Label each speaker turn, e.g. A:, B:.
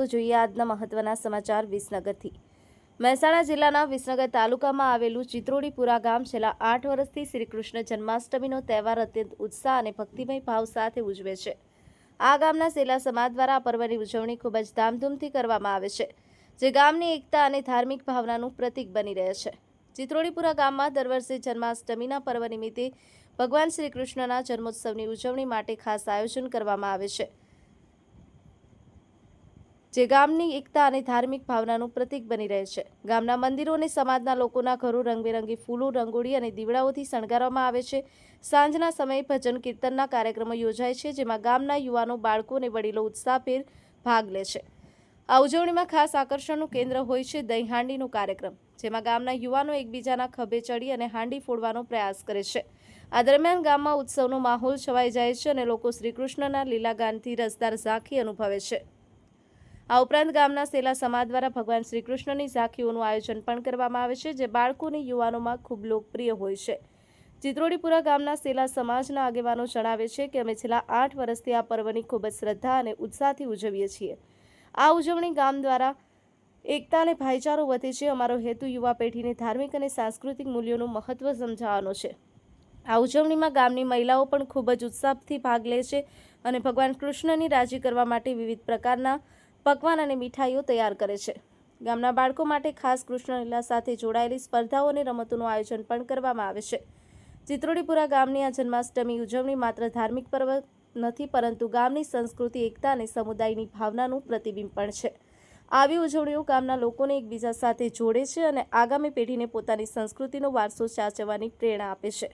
A: તો જોઈએ આજના મહત્વના સમાચાર વિસનગરથી. મહેસાણા જિલ્લાના વિસનગર તાલુકામાં આવેલું ચિત્રોડીપુરા ગામ છેલ્લા આઠ વર્ષથી શ્રીકૃષ્ણ જન્માષ્ટમીનો તહેવાર અત્યંત ઉત્સાહ અને ભક્તિમય ભાવ સાથે ઉજવે છે. આ ગામના સેલા સમાજ દ્વારા આ પર્વની ઉજવણી ખૂબ જ ધામધૂમથી કરવામાં આવે છે, જે ગામની એકતા અને ધાર્મિક ભાવનાનું પ્રતીક બની રહે છે. ચિત્રોડીપુરા ગામમાં દર વર્ષે જન્માષ્ટમીના પર્વ નિમિત્તે ભગવાન શ્રી કૃષ્ણના જન્મોત્સવની ઉજવણી માટે ખાસ આયોજન કરવામાં આવે છે. જે ગામની એકતા અને ધાર્મિક ભાવનાનું પ્રતીક બની રહે છે. ગામના મંદિરો અને સમાજના લોકોના ઘરો રંગબેરંગી ફૂલો, રંગોળી અને દીવડાઓથી શણગારવામાં આવે છે. સાંજના સમયે ભજન કીર્તનના કાર્યક્રમો યોજાય છે, જેમાં ગામના યુવાનો, બાળકો અને વડીલો ઉત્સાહભેર ભાગ લે છે. આ ઉજવણીમાં ખાસ આકર્ષણનું કેન્દ્ર હોય છે દહીં હાંડીનો કાર્યક્રમ, જેમાં ગામના યુવાનો એકબીજાના ખભે ચડી અને હાંડી ફોડવાનો પ્રયાસ કરે છે. આ દરમિયાન ગામમાં ઉત્સવનો માહોલ છવાઈ જાય છે અને લોકો શ્રીકૃષ્ણના લીલા ગાનથી રસદાર ઝાંખી અનુભવે છે. આ ઉપરાંત ગામના સેલા સમાજ દ્વારા ભગવાન શ્રી કૃષ્ણની ઝાંખીઓનું આયોજન પણ કરવામાં આવે છે, જે બાળકો અને યુવાનોમાં ખૂબ લોકપ્રિય હોય છે. ચિત્રોડીપુરા ગામના સેલા સમાજના આગેવાનો જણાવે છે કે અમે છેલ્લા આઠ વર્ષથી આ પર્વની ખૂબ જ શ્રદ્ધા અને ઉત્સાહથી ઉજવીએ છીએ. આ ઉજવણી ગામ દ્વારા એકતા અને ભાઈચારો વધે છે. અમારો હેતુ યુવા પેઢીને ધાર્મિક અને સાંસ્કૃતિક મૂલ્યોનું મહત્વ સમજાવવાનો છે. આ ઉજવણીમાં ગામની મહિલાઓ પણ ખૂબ જ ઉત્સાહથી ભાગ લે છે અને ભગવાન કૃષ્ણની રાજી કરવા માટે વિવિધ પ્રકારના પકવાન અને મીઠાઈઓ તૈયાર કરે છે. ગામના બાળકો માટે ખાસ કૃષ્ણલીલા સાથે જોડાયેલી સ્પર્ધાઓ અને રમતોનું આયોજન પણ કરવામાં આવે છે. ચિત્રોડીપુરા ગામની આ જન્માષ્ટમી ઉજવણી માત્ર ધાર્મિક પર્વ નથી, પરંતુ ગામની સંસ્કૃતિ, એકતા અને સમુદાયની ભાવનાનું પ્રતિબિંબ પણ છે. આવી ઉજવણીઓ ગામના લોકોને એકબીજા સાથે જોડે છે અને આગામી પેઢીને પોતાની સંસ્કૃતિનો વારસો સાચવવાની પ્રેરણા આપે છે.